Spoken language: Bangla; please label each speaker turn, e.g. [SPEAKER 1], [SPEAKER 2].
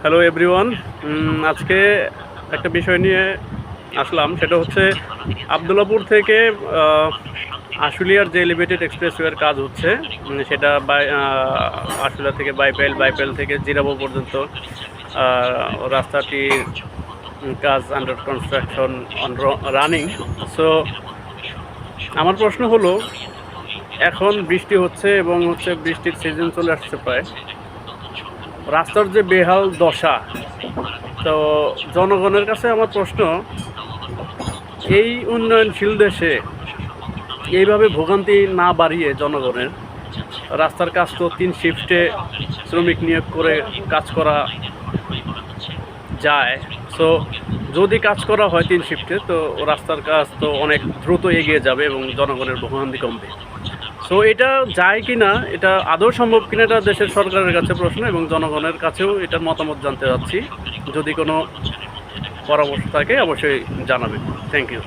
[SPEAKER 1] হ্যালো এভরিওয়ান আজকে একটা বিষয় নিয়ে আসলাম সেটা হচ্ছে আবদুল্লাপুর থেকে আশুলিয়ার যে এলিভেটেড এক্সপ্রেসওয়ের কাজ হচ্ছে সেটা বাই আশুলিয়া থেকে বাইপাইল বাইপাইল থেকে জিরাবো পর্যন্ত আহ, রাস্তাটির কাজ under construction on running so আমার প্রশ্ন হলো এখন বৃষ্টি হচ্ছে এবং হচ্ছে বৃষ্টির সিজন চলে আসছে প্রায়। রাস্তার যে বেহাল দশা, তো জনগণের কাছে আমার প্রশ্ন, এই উন্নয়নশীল দেশে এইভাবে ভোগান্তি না বাড়িয়ে জনগণের, রাস্তার কাজ তো তিন শিফটে শ্রমিক নিয়োগ করে কাজ করা যায়। সো যদি কাজ করা হয় তিন শিফটে তো রাস্তার কাজ তো অনেক দ্রুত এগিয়ে যাবে এবং জনগণের ভোগান্তি কমবে। সো এটা যায় কি না এটা আদৌ সম্ভব কিনা, এটা দেশের সরকারের কাছে প্রশ্ন এবং জনগণের কাছেও এটার মতামত জানতে চাচ্ছি যদি কোনো পরামর্শ থাকে, অবশ্যই জানাবেন। Thank you